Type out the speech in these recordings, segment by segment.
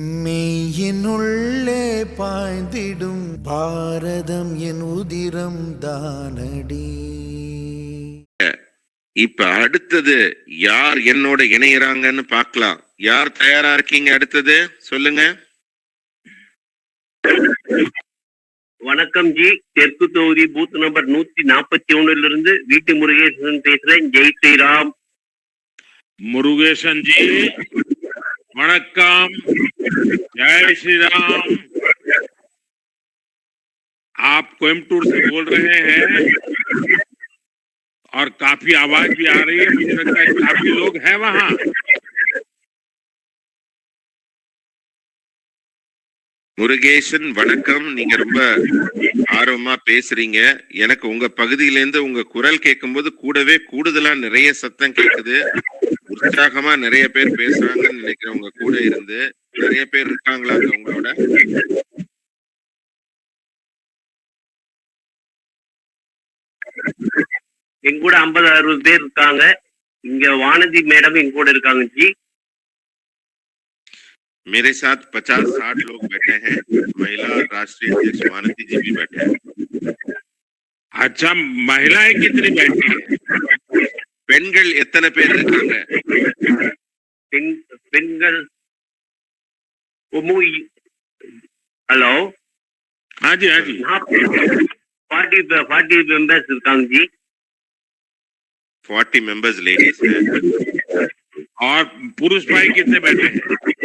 மெய்யினுள்ளே பாய்ந்திடும் பாரதம் என் உதிரம் தானடி. இப்ப அடுத்தது யார் என்னோட இணையறாங்கன்னு பாக்கலாம் யார் தயாரா இருக்கீங்க அடுத்தது? சொல்லுங்க. வணக்கம் ஜி. தெற்கு தொகுதி பூத் நம்பர் நூத்தி நாற்பத்தி ஒண்ணுல இருந்து வீட்டு முருகேசன் பேசுறேன். ஜெய் ஸ்ரீராம். முருகேசன் ஜி. वणक्कम जय श्री राम आप कोयम्बटूर से बोल रहे हैं और काफ़ी आवाज़ भी आ रही है, मुझे लगता है काफ़ी लोग हैं वहाँ। முருகேசன் வணக்கம். நீங்க ரொம்ப ஆர்வமா பேசுறீங்க. எனக்கு உங்க பகுதியில இருந்து உங்க குரல் கேட்கும்போது கூடவே கூடுதலா நிறைய சத்தம் கேக்குது. உற்சாகமா நிறைய பேர் பேசுறாங்கன்னு நினைக்கிறேன் உங்க கூட இருந்து. நிறைய பேர் இருக்காங்களா உங்களோட? எங்க கூட ஐம்பது அறுபது பேர் இருக்காங்க. இங்க வானதி மேடம் எங்க கூட இருக்காங்க ஜி. मेरे साथ पचास साठ लोग बैठे हैं महिला राष्ट्रीय अध्यक्ष मानती जी भी बैठे हैं अच्छा महिलाएं कितनी बैठी है பெண்கள் எத்தனை பேர் இருக்காங்க பெண் பெண்கள் ஹலோ हाँ जी हाँ जी ஃபார்ட்டி ஃபார்ட்டி மெம்பர்ஸ் இருக்காங்க ஜி फोर्टी मेंबर्स लेडीज हैं और पुरुष भाई कितने बैठे हैं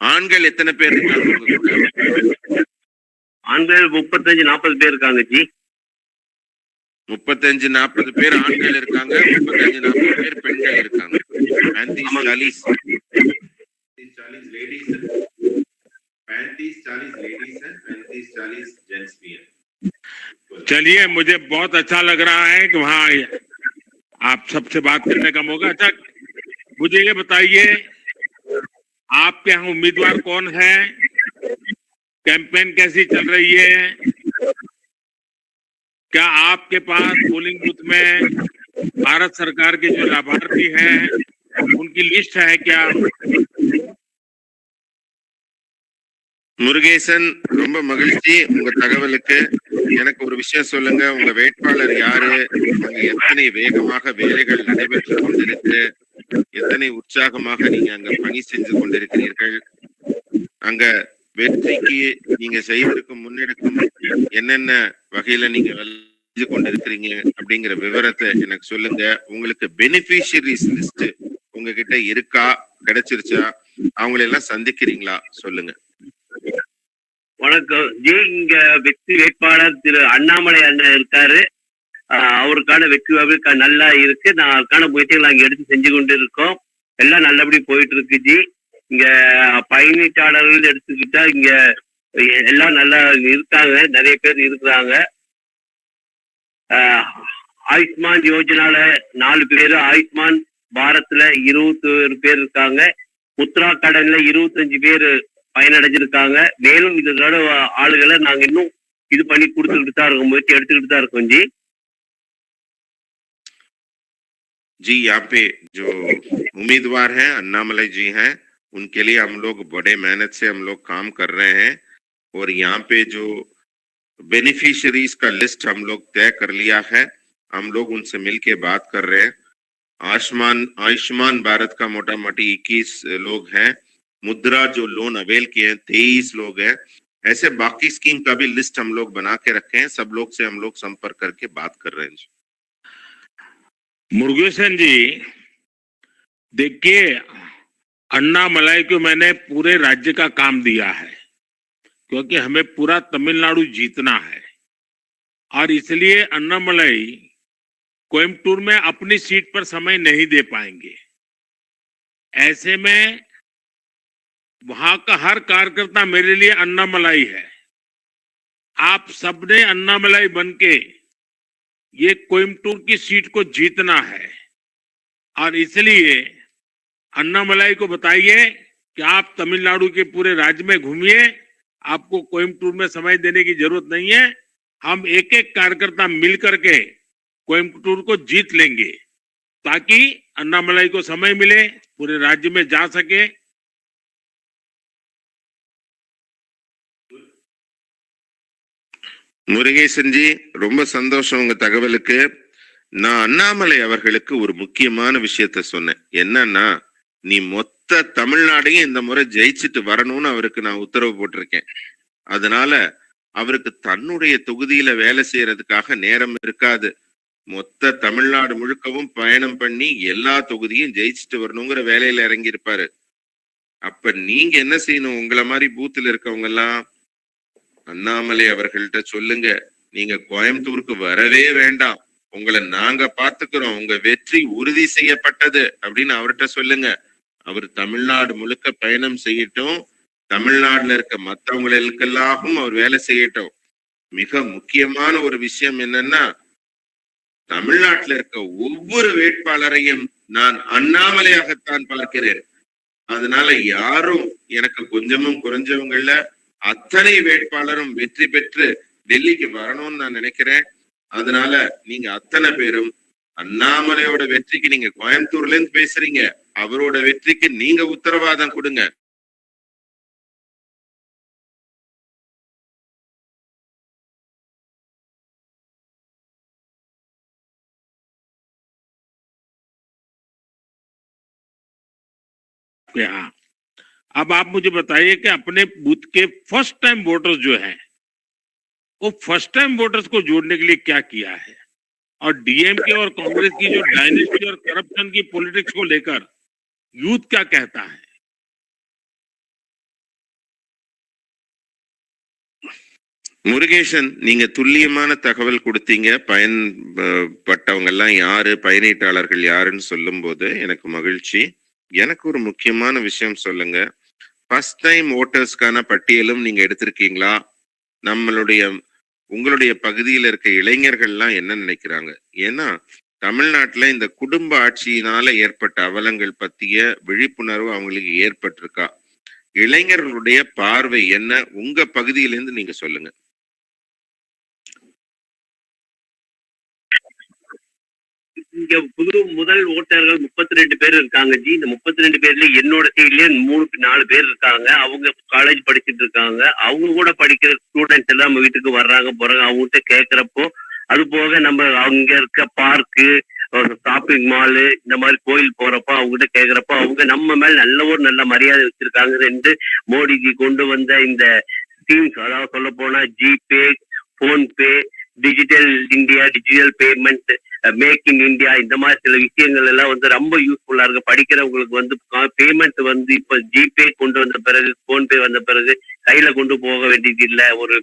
ஆண்கள் எத்தனை பேர் இருக்காங்க உங்க கூட? ஆண்கள் முப்பத்தஞ்சு நாற்பது பேர் இருக்காங்க ஜி முப்பத்தஞ்சு நாற்பது பேர் ஆண்கள் இருக்காங்க முப்பத்தஞ்சு நாற்பது பேர் பெண்கள் இருக்காங்க पैंतीस चालीस चालीस लेडीज है पैंतीस चालीस लेडीज है पैंतीस चालीस जेंट्स भी है चलिए मुझे बहुत अच्छा लग रहा है कि वहाँ आप सबसे बात करने का मौका अच्छा मुझे ये बताइए आपके यहाँ उम्मीदवार कौन है कैंपेन कैसी चल रही है क्या आपके पास पोलिंग बूथ में भारत सरकार के जो लाभार्थी हैं उनकी लिस्ट है क्या முருகேசன் ரொம்ப மகிழ்ச்சி உங்க தகவலுக்கு எனக்கு ஒரு விஷயம் சொல்லுங்க உங்க வேட்பாளர் யாரு அங்க எத்தனை வேகமாக வேலைகள் நடைபெற்று கொண்டிருக்கு எத்தனை உற்சாகமாக நீங்க அங்க பணி செஞ்சு கொண்டிருக்கிறீர்கள்? அங்க வெற்றிக்கு நீங்க செய்திருக்கும் முன்னெடுக்கும் என்னென்ன வகையில நீங்க செஞ்சு கொண்டிருக்கிறீங்க அப்படிங்கிற விவரத்தை எனக்கு சொல்லுங்க. உங்களுக்கு பெனிஃபிஷியரிஸ் லிஸ்ட் உங்ககிட்ட இருக்கா? கிடைச்சிருச்சா? அவங்களை எல்லாம் சந்திக்கிறீங்களா? சொல்லுங்க. வணக்கம். ஜி இங்க வெற்றி வேட்பாளர் திரு அண்ணாமலை அண்ணன் இருக்காரு. அவருக்கான வெற்றி வாய்ப்பு நல்லா இருக்கு. நான் அதுக்கான முயற்சிகள் அங்கே எடுத்து செஞ்சு கொண்டு இருக்கோம் எல்லாம் நல்லபடி போயிட்டு இருக்கு ஜி. இங்க பயணீட்டாளர்கள் எடுத்துக்கிட்டா இங்க எல்லாம் நல்லா இருக்காங்க. நிறைய பேர் இருக்கிறாங்க. ஆயுஷ்மான் யோஜனால நாலு பேர் ஆயுஷ்மான் பாரத்ல இருபத்தி ஒரு பேர் இருக்காங்க. முத்ரா கடன்ல இருபத்தஞ்சு பேர் பயனடைஞ்சிருக்காங்க. மேலும் இதோட ஆளுகளை நாங்க இன்னும் இது பண்ணி கொடுத்துக்கிட்டு தான் இருக்கோம் முயற்சி எடுத்துக்கிட்டு தான் இருக்கோம் ஜி. जी, यहाँ पे जो उम्मीदवार हैं, अन्नामलई जी हैं, उनके लिए हम लोग बड़े मेहनत से हम लोग काम कर रहे हैं और यहाँ पे जो बेनिफिशरीज का लिस्ट हम लोग तय कर लिया है, हम लोग उनसे मिलके बात कर रहे हैं आयुष्मान आयुष्मान भारत का मोटा मोटी इक्कीस लोग हैं, मुद्रा जो लोन अवेल किए हैं, तेईस लोग हैं, ऐसे बाकी स्कीम का भी लिस्ट हम लोग बना के रखे हैं, सब लोग से हम लोग संपर्क करके बात कर रहे हैं। मुरुगेशन जी, देखिए अन्ना मलाई को मैंने पूरे राज्य का काम दिया है, क्योंकि हमें पूरा तमिलनाडु जीतना है। और इसलिए अन्ना मलाई कोयमटूर में अपनी सीट पर समय नहीं दे पाएँगे। ऐसे में वहाँ का हर कार्यकर्ता मेरे लिए अन्ना मलाई है। आप सबने अन्ना मलाई बन के ये कोयमटूर की सीट को जीतना है। और इसलिए अन्नामलाई को बताइए कि आप तमिलनाडु के पूरे राज्य में घूमिए। आपको कोयमटूर में समय देने की ज़रूरत नहीं है। हम एक एक कार्यकर्ता मिल करके कोयमटूर को जीत लेंगे ताकि अन्नामलाई को समय मिले, पूरे राज्य में जा सके। முருகேசன்ஜி ரொம்ப சந்தோஷம் உங்க தகவலுக்கு. நான் அண்ணாமலை அவர்களுக்கு ஒரு முக்கியமான விஷயத்த சொன்னேன். என்னன்னா நீ மொத்த தமிழ்நாடையும் இந்த முறை ஜெயிச்சுட்டு வரணும்னு அவருக்கு நான் உத்தரவு போட்டிருக்கேன். அதனால அவருக்கு தன்னுடைய தொகுதியில வேலை செய்யறதுக்காக நேரம் இருக்காது. மொத்த தமிழ்நாடு முழுக்கவும் பயணம் பண்ணி எல்லா தொகுதியும் ஜெயிச்சுட்டு வரணுங்கிற வேலையில இறங்கி இருப்பாரு அப்ப நீங்க என்ன செய்யணும்? உங்களை மாதிரி பூத்துல இருக்கவங்க எல்லாம் அண்ணாமலை அவர்கள்ட்ட சொல்லுங்க. நீங்க கோயம்புத்தூருக்கு வரவே வேண்டாம். உங்களை நாங்க பாத்துக்கிறோம் உங்க வெற்றி உறுதி செய்யப்பட்டது அப்படின்னு அவர்கிட்ட சொல்லுங்க. அவர் தமிழ்நாடு முழுக்க பயணம் செய்யட்டும். தமிழ்நாட்டுல இருக்க மத்தவங்களுக்கெல்லாம் அவர் வேலை செய்யட்டும். மிக முக்கியமான ஒரு விஷயம் என்னன்னா தமிழ்நாட்டுல இருக்க ஒவ்வொரு வேட்பாளரையும் நான் அண்ணாமலையாகத்தான் பார்க்கிறேன். அதனால யாரும் எனக்கு கொஞ்சமும் குறைஞ்சவங்கள்ல அத்தனை வேட்பாளரும் வெற்றி பெற்று டெல்லிக்கு வரணும்னு நான் நினைக்கிறேன். அதனால நீங்க அத்தனை பேரும் அண்ணாமலையோட வெற்றிக்கு நீங்க கோயம்புத்தூர்ல இருந்து பேசுறீங்க. அவரோட வெற்றிக்கு நீங்க உத்தரவாதம் கொடுங்க. Yeah. अब आप मुझे बताइए कि अपने बूथ के फर्स्ट टाइम वोटर्स जो हैं वो फर्स्ट टाइम वोटर्स को जोड़ने के लिए क्या किया है और डीएमके और कांग्रेस की जो डायनेस्टी और करप्शन की पॉलिटिक्स को लेकर यूथ क्या कहता है முருகேசன் நீங்க துல்லியமான தகவல் கொடுத்தீங்க பயன் அஹ், பட்டவங்க எல்லாம் யாரு பயனீட்டாளர்கள் யாருன்னு சொல்லும்போது எனக்கு மகிழ்ச்சி எனக்கு ஒரு முக்கியமான விஷயம் சொல்லுங்க ஃபர்ஸ்ட் டைம் ஓட்டர்ஸ்க்கான பட்டியலும் நீங்க எடுத்திருக்கீங்களா? நம்மளுடைய உங்களுடைய பகுதியில் இருக்க இளைஞர்கள்லாம் என்ன நினைக்கிறாங்க? ஏன்னா தமிழ்நாட்டில் இந்த குடும்ப ஆட்சியினால ஏற்பட்ட அவலங்கள் பற்றிய விழிப்புணர்வு அவங்களுக்கு ஏற்பட்டிருக்கா? இளைஞர்களுடைய பார்வை என்ன? உங்க பகுதியிலேருந்து நீங்க சொல்லுங்க. இங்க புது முதல் ஓட்டர்கள் முப்பத்தி ரெண்டு பேர் இருக்காங்க ஜி. இந்த முப்பத்தி ரெண்டு பேர்ல என்னோட சைட்லயே மூணு நாலு பேர் இருக்காங்க. அவங்க காலேஜ் படிச்சுட்டு இருக்காங்க. அவங்க கூட படிக்கிற ஸ்டூடெண்ட்ஸ் எல்லாம் நம்ம வீட்டுக்கு வர்றாங்க போறாங்க. அவங்ககிட்ட கேக்குறப்போ அது போக நம்ம அங்க இருக்க பார்க்கு ஷாப்பிங் மாலு இந்த மாதிரி கோயில் போறப்போ அவங்ககிட்ட கேக்குறப்போ அவங்க நம்ம மேல நல்ல ஒரு நல்ல மரியாதை வச்சிருக்காங்க. ரெண்டு மோடிஜி கொண்டு வந்த இந்த ஸ்கீம்ஸ் அதாவது சொல்ல போனா GPay PhonePe digital India digital payment make in India இந்த மாதிரி சில விஷயங்கள் எல்லாம் வந்து ரொம்ப யூஸ்ஃபுல்லா இருக்கு. படிக்கிறவங்களுக்கு வந்து பேமெண்ட் வந்து இப்ப ஜிபே கொண்டு வந்த பிறகு போன்பே வந்த பிறகு கையில கொண்டு போக வேண்டியது இல்லை. ஒரு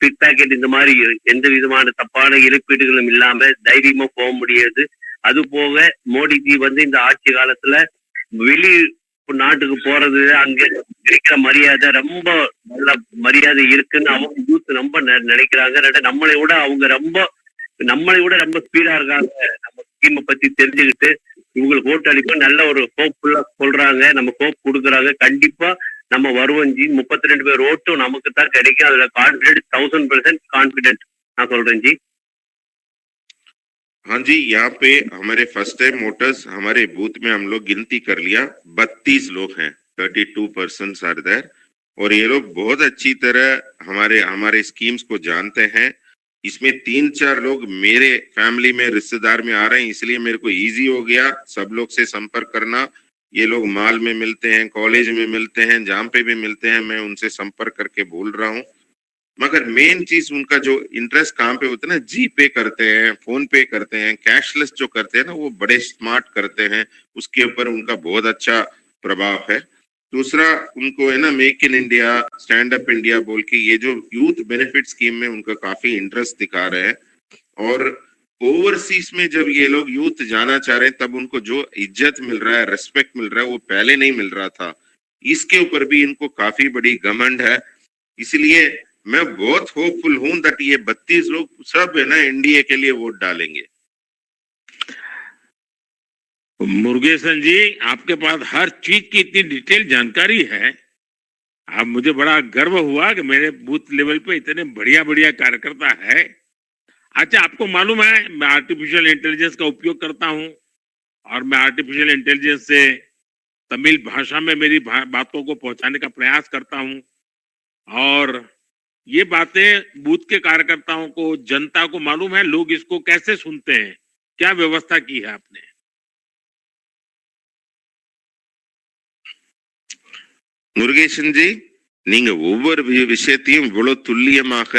பிக் பேக்கெட் இந்த மாதிரி எந்த விதமான தப்பான இழப்பீடுகளும் இல்லாம தைரியமா போக முடியாது. அது போக மோடிஜி வந்து இந்த ஆட்சி காலத்துல வெளி நாட்டுக்கு போறது அங்க கிடைக்கிற மரியாதை ரொம்ப நல்ல மரியாதை இருக்குன்னு அவங்க யூத் ரொம்ப நெ- நினைக்கிறாங்க. நம்மளை விட அவங்க ரொம்ப நம்மளை விட ரொம்ப ஸ்பீடா இருக்காங்க. நம்ம ஸ்கீமை பத்தி தெரிஞ்சுக்கிட்டு இவங்களுக்கு ஓட்டு அளிப்போம் நல்ல ஒரு ஹோப்ஃபுல்லா சொல்றாங்க. நம்ம ஹோப் கொடுக்குறாங்க. கண்டிப்பா நம்ம வருவோம் ஜி. முப்பத்தி ரெண்டு பேர் ஓட்டும் நமக்கு தான் கிடைக்கும். அதுல கான்பிடன்ட் தௌசண்ட் பெர்சென்ட் கான்பிடன்ட் நான் சொல்றேன் ஜி. हाँ जी, यहाँ पे हमारे फ़र्स्ट टाइम वोटर्स हमारे बूथ में हम लोग गिनती कर लिया। बत्तीस लोग हैं thirty two percent are there और ये लोग बहुत अच्छी तरह हमारे हमारे स्कीम्स को जानते हैं। इसमें तीन चार लोग मेरे फैमिली में, रिश्तेदार में आ रहे हैं, इसलिए मेरे को इजी हो गया सब लोग से संपर्क करना। ये लोग माल में मिलते हैं कॉलेज में मिलते हैं, जहाँ पे भी मिलते हैं, मैं उनसे संपर्क करके बोल रहा हूँ। मगर मेन चीज़ उनका जो इंटरेस्ट कहाँ पे होता है ना जी पे करते हैं फ़ोन पे करते हैं कैशलेस जो करते हैं ना, वो बड़े स्मार्ट करते हैं। उसके ऊपर उनका बहुत अच्छा प्रभाव है। दूसरा, उनको है ना make in India stand up India बोल के ये जो यूथ बेनिफिट स्कीम में उनका काफ़ी इंटरेस्ट दिखा रहे हैं। और ओवरसीज में जब ये लोग यूथ जाना चाह रहे हैं, तब उनको जो इज़्ज़त मिल रहा है रेस्पेक्ट मिल रहा है, वो पहले नहीं मिल रहा था। इसके ऊपर भी इनको काफ़ी बड़ी घमंड है। इसलिए मैं बहुत होपफुल हूँ दैट ये बत्तीस लोग सब है ना एनडीए के लिए वोट डालेंगे। मुरुगेशन जी, आपके पास हर चीज़ की इतनी डिटेल जानकारी है। अब मुझे बड़ा गर्व हुआ कि मेरे बूथ लेवल पे इतने बढ़िया बढ़िया कार्यकर्ता है। अच्छा आपको मालूम है, मैं आर्टिफिशियल इंटेलिजेंस का उपयोग करता हूँ और मैं आर्टिफिशियल इंटेलिजेंस से तमिल भाषा में मेरी बातों को पहुँचाने का प्रयास करता हूँ और ये बातें बूथ के कार्यकर्ताओं को जनता को मालूम है लोग इसको कैसे सुनते हैं क्या व्यवस्था की है आपने முருகேசன் ஜி நீங்க ஒவ்வொரு வி- விஷயத்தையும் இவ்வளவு துல்லியமாக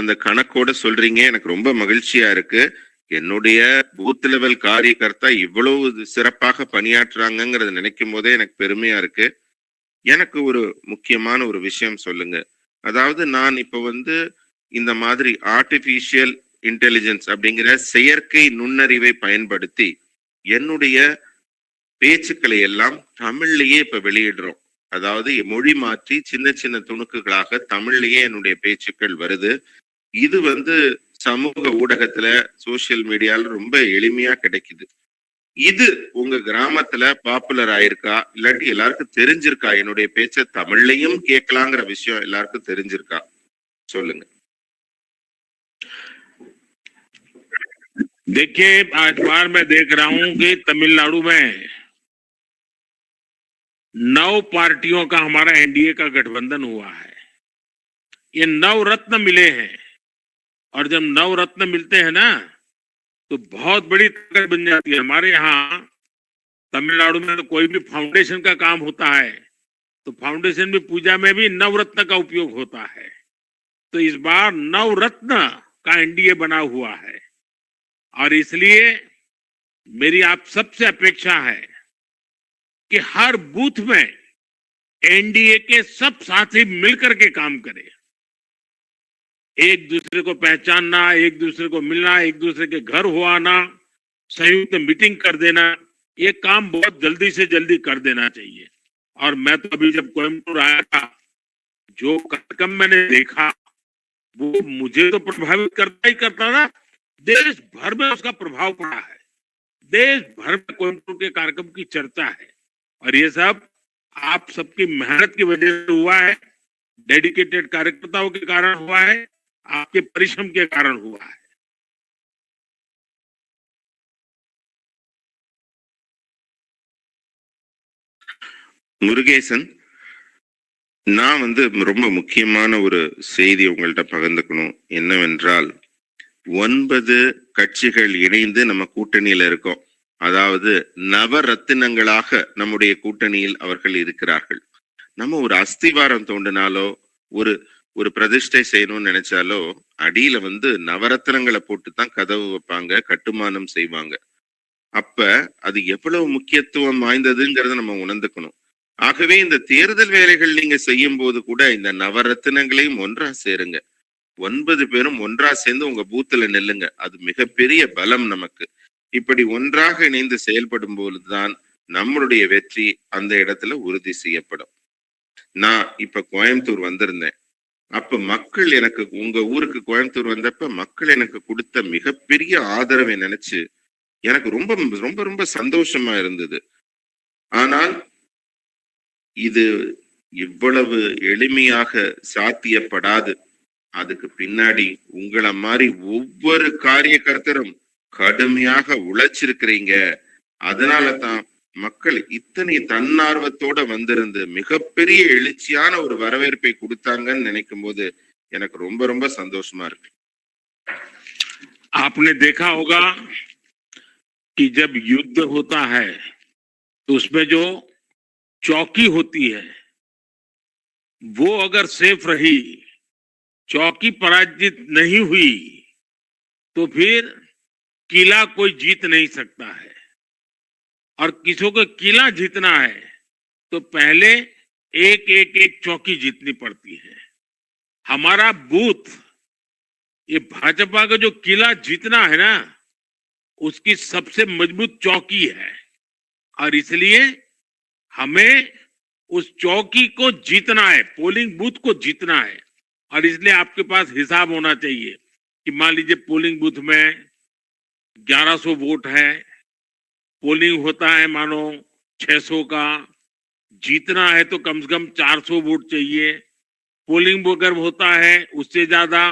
அந்த கணக்கோட சொல்றீங்க எனக்கு ரொம்ப மகிழ்ச்சியா இருக்கு என்னுடைய பூத் லெவல் காரியகர்த்தா இவ்வளவு இது சிறப்பாக பணியாற்றுறாங்கங்கிறத நினைக்கும் போதே எனக்கு பெருமையா இருக்கு எனக்கு ஒரு முக்கியமான ஒரு விஷயம் சொல்லுங்க அதாவது நான் இப்ப வந்து இந்த மாதிரி ஆர்டிபிஷியல் இன்டெலிஜென்ஸ் அப்படிங்கிற செயற்கை நுண்ணறிவை பயன்படுத்தி என்னுடைய பேச்சுக்களை எல்லாம் தமிழ்லயே இப்ப வெளியிடுறோம். அதாவது மொழி மாற்றி சின்ன சின்ன துணுக்குகளாக தமிழ்லயே என்னுடைய பேச்சுக்கள் வருது. இது வந்து சமூக ஊடகத்துல சோசியல் மீடியால ரொம்ப எளிமையா கிடைக்குது. இது உங்க கிராமத்துல பாப்புலர் ஆயிருக்கா இல்லாட்டி எல்லாருக்கும் தெரிஞ்சிருக்கா என்னுடைய பேச்ச தமிழ்லயும் கேட்கலாங்கிற விஷயம் எல்லாருக்கும் தெரிஞ்சிருக்கா சொல்லுங்க देखिए आज बार मैं देख रहा हूं कि तमिलनाडु में नौ पार्टियों का हमारा एनडीए का गठबंधन हुआ है ये नव रत्न मिले हैं और जब नव रत्न मिलते हैं ना तो बहुत बड़ी ताकत बन जाती है। हमारे यहाँ तमिलनाडु में तो कोई भी फाउंडेशन का काम होता है तो फाउंडेशन में पूजा में भी नवरत्न का उपयोग होता है। तो इस बार नवरत्न का एनडीए बना हुआ है। और इसलिए मेरी आप सबसे अपेक्षा है कि हर बूथ में एनडीए के सब साथी मिलकर के काम करें। एक दूसरे को पहचानना, एक दूसरे को मिलना, एक दूसरे के घर हो आना, संयुक्त मीटिंग कर देना, ये काम बहुत जल्दी से जल्दी कर देना चाहिए। और मैं तो अभी जब कोयम्बटूर आया था, जो कार्यक्रम मैंने देखा, वो मुझे तो प्रभावित करता ही करता था। देश भर में उसका प्रभाव पड़ा है। देश भर में कोयम्बटूर के कार्यक्रम की चर्चा है। और ये सब आप सबकी मेहनत की वजह से हुआ है। डेडिकेटेड कार्यकर्ताओं के कारण हुआ है। आपके परिश्रम के कारण हुआ है முருகேசன் நான் வந்து ரொம்ப முக்கியமான ஒரு செய்தி உங்கள்கிட்ட பகிர்ந்துக்கணும் என்னவென்றால் ஒன்பது கட்சிகள் இணைந்து நம்ம கூட்டணியில இருக்கோம் அதாவது நவரத்தினங்களாக நம்முடைய கூட்டணியில் அவர்கள் இருக்கிறார்கள் நம்ம ஒரு அஸ்திவாரம் தோண்டினாலோ ஒரு ஒரு பிரதிஷ்டை செய்யணும்னு நினைச்சாலோ அடியில வந்து நவரத்தினங்களை போட்டு தான் கதவு வைப்பாங்க கட்டுமானம் செய்வாங்க. அப்ப அது எவ்வளவு முக்கியத்துவம் வாய்ந்ததுங்கிறத நம்ம உணர்ந்துக்கணும். ஆகவே இந்த தேர்தல் வேலைகள் நீங்க செய்யும் போது கூட இந்த நவரத்தினங்களையும் ஒன்றா சேருங்க. ஒன்பது பேரும் ஒன்றா சேர்ந்து உங்க பூத்துல நெல்லுங்க. அது மிகப்பெரிய பலம் நமக்கு. இப்படி ஒன்றாக இணைந்து செயல்படும் போதுதான் நம்மளுடைய வெற்றி அந்த இடத்துல உறுதி செய்யப்படும். நான் இப்ப கோயம்புத்தூர் வந்திருந்தேன். அப்ப மக்கள் எனக்கு உங்க ஊருக்கு கோயம்புத்தூர் வந்தப்ப மக்கள் எனக்கு கொடுத்த மிகப்பெரிய ஆதரவை நினைச்சு எனக்கு ரொம்ப ரொம்ப ரொம்ப சந்தோஷமா இருந்தது. ஆனால் இது இவ்வளவு எளிமையாக சாத்தியப்படாது. அதுக்கு பின்னாடி உங்கள மாதிரி ஒவ்வொரு காரியகர்த்தரும் கடுமையாக உழைச்சிருக்கிறீங்க. அதனால தான் மக்கள் இத்தனை தன்னார்வத்தோட வந்திருந்து மிகப்பெரிய எழுச்சியான ஒரு வரவேற்பை கொடுத்தாங்கன்னு நினைக்கும் போது எனக்கு ரொம்ப ரொம்ப சந்தோஷமா இருக்கு आपने देखा होगा कि जब युद्ध होता है तो उसमें जो चौकी होती है वो अगर सेफ रही चौकी पराजित नहीं हुई तो फिर किला कोई जीत नहीं सकता है और किसी को किला जीतना है तो पहले एक एक एक चौकी जीतनी पड़ती है। हमारा बूथ, ये भाजपा का जो किला जीतना है ना, उसकी सबसे मज़बूत चौकी है। और इसलिए हमें उस चौकी को जीतना है, पोलिंग बूथ को जीतना है। और इसलिए आपके पास हिसाब होना चाहिए कि मान लीजिए पोलिंग बूथ में 1100 वोट है पोलिंग होता है, मानो 600 का। जीतना है तो कम से कम 400 वोट चाहिए। पोलिंग अगर होता है, उससे ज़्यादा।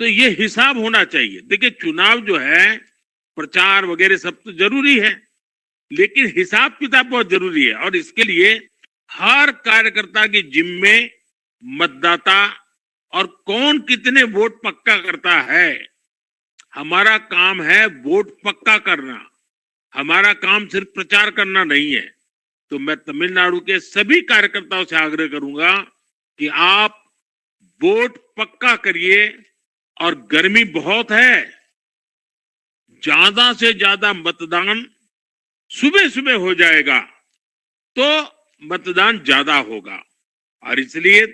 तो ये हिसाब होना चाहिए। देखिए, चुनाव जो है, प्रचार वगैरह सब तो ज़रूरी है। लेकिन हिसाब किताब बहुत ज़रूरी है। और इसके लिए हर कार्यकर्ता की जिम्मे मतदाता और कौन कितने वोट पक्का करता है, हमारा काम है वोट पक्का करना। हमारा काम सिर्फ़ प्रचार करना नहीं है। तो मैं तमिलनाडु के सभी कार्यकर्ताओं से आग्रह करूँगा कि आप वोट पक्का करिए और गर्मी बहुत है। ज़्यादा से ज़्यादा मतदान सुबह सुबह हो जाएगा तो मतदान ज़्यादा होगा। और इसलिए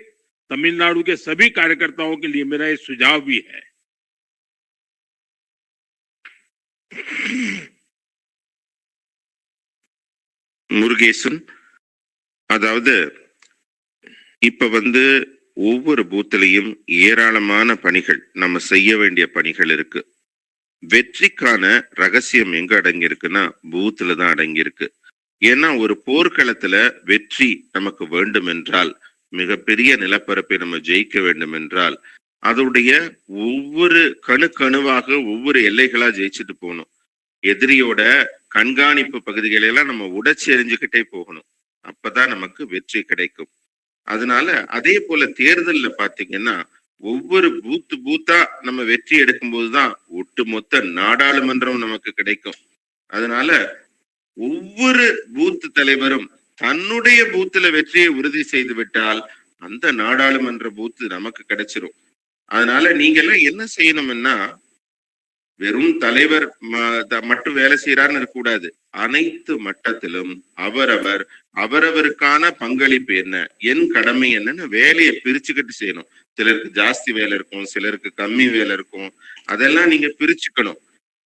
तमिलनाडु के सभी कार्यकर्ताओं के लिए मेरा ये सुझाव भी है। முருகேசன். அதாவது இப்ப வந்து ஒவ்வொரு பூத்திலையும் ஏராளமான பணிகள் நம்ம செய்ய வேண்டிய பணிகள் இருக்கு. வெற்றிக்கான ரகசியம் எங்க அடங்கியிருக்குன்னா பூத்துல தான் அடங்கியிருக்கு. ஏன்னா ஒரு போர்க்களத்துல வெற்றி நமக்கு வேண்டும் என்றால் மிகப்பெரிய நிலப்பரப்பை நம்ம ஜெயிக்க வேண்டும் என்றால் அதோடைய ஒவ்வொரு கணு கணுவாக ஒவ்வொரு எல்லைகளா ஜெயிச்சுட்டு போகணும். எதிரியோட கண்காணிப்பு பகுதிகளை எல்லாம் நம்ம உடைச்சு எறிஞ்சுக்கிட்டே போகணும். அப்பதான் நமக்கு வெற்றி கிடைக்கும். அதனால அதே போல தேர்தல்ல பாத்தீங்கன்னா ஒவ்வொரு பூத்து பூத்தா நம்ம வெற்றி எடுக்கும்போதுதான் ஒட்டுமொத்த நாடாளுமன்றம் நமக்கு கிடைக்கும். அதனால ஒவ்வொரு பூத்து தலைவரும் தன்னுடைய பூத்துல வெற்றியை உறுதி செய்து விட்டால் அந்த நாடாளுமன்ற பூத்து நமக்கு கிடைச்சிரும். அதனால நீங்க எல்லாம் என்ன செய்யணும்னா வெறும் தலைவர் ம- த- மட்டும் வேலை செய்யறாருன்னு இருக்கக்கூடாது. அனைத்து மட்டத்திலும் அவரவர் அவரவருக்கான பங்களிப்பு என்ன என் கடமை என்னன்னு வேலையை பிரிச்சுக்கிட்டு செய்யணும். சிலருக்கு ஜாஸ்தி வேலை இருக்கும் சிலருக்கு கம்மி வேலை இருக்கும். அதெல்லாம் நீங்க பிரிச்சுக்கணும்.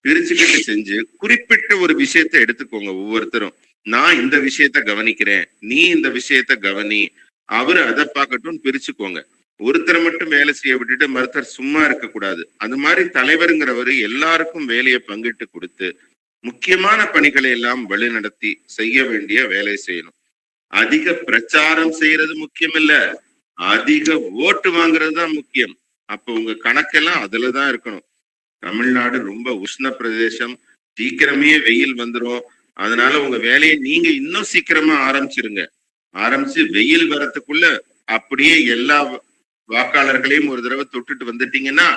பிரிச்சுக்கிட்டு செஞ்சு குறிப்பிட்ட ஒரு விஷயத்தை எடுத்துக்கோங்க ஒவ்வொருத்தரும். நான் இந்த விஷயத்த கவனிக்கிறேன் நீ இந்த விஷயத்த கவனி. அவரு அதை பார்க்கட்டும் பிரிச்சுக்கோங்க. ஒருத்தரை மட்டும் வேலை செய்ய விட்டுட்டு மறுத்தர் சும்மா இருக்கக்கூடாது. அந்த மாதிரி தலைவருங்கிறவர் எல்லாருக்கும் வேலையை பங்கிட்டு கொடுத்து முக்கியமான பணிகளை எல்லாம் வழிநடத்தி செய்ய வேண்டிய வேலை செய்யணும். அதிக பிரச்சாரம் செய்யறது முக்கியம் இல்ல அதிக ஓட்டு வாங்குறது தான் முக்கியம். அப்ப உங்க கணக்கெல்லாம் அதுலதான் இருக்கணும். தமிழ்நாடு ரொம்ப உஷ்ண பிரதேசம். சீக்கிரமே வெயில் வந்துரும். அதனால உங்க வேலையை நீங்க இன்னும் சீக்கிரமா ஆரம்பிச்சிருங்க. ஆரம்பிச்சு வெயில் வரத்துக்குள்ள அப்படியே எல்லா வாக்காளர்களையும் ஒரு தடவை தொட்டுட்டு வந்துட்டீங்கன்னா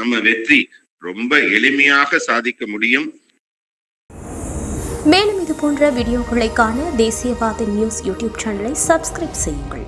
நம்ம வெற்றி ரொம்ப எளிமையாக சாதிக்க முடியும். மேலும் இது போன்ற வீடியோக்களை காண தேசியவாத நியூஸ் யூடியூப் சேனலை சப்ஸ்கிரைப் செய்யுங்கள்.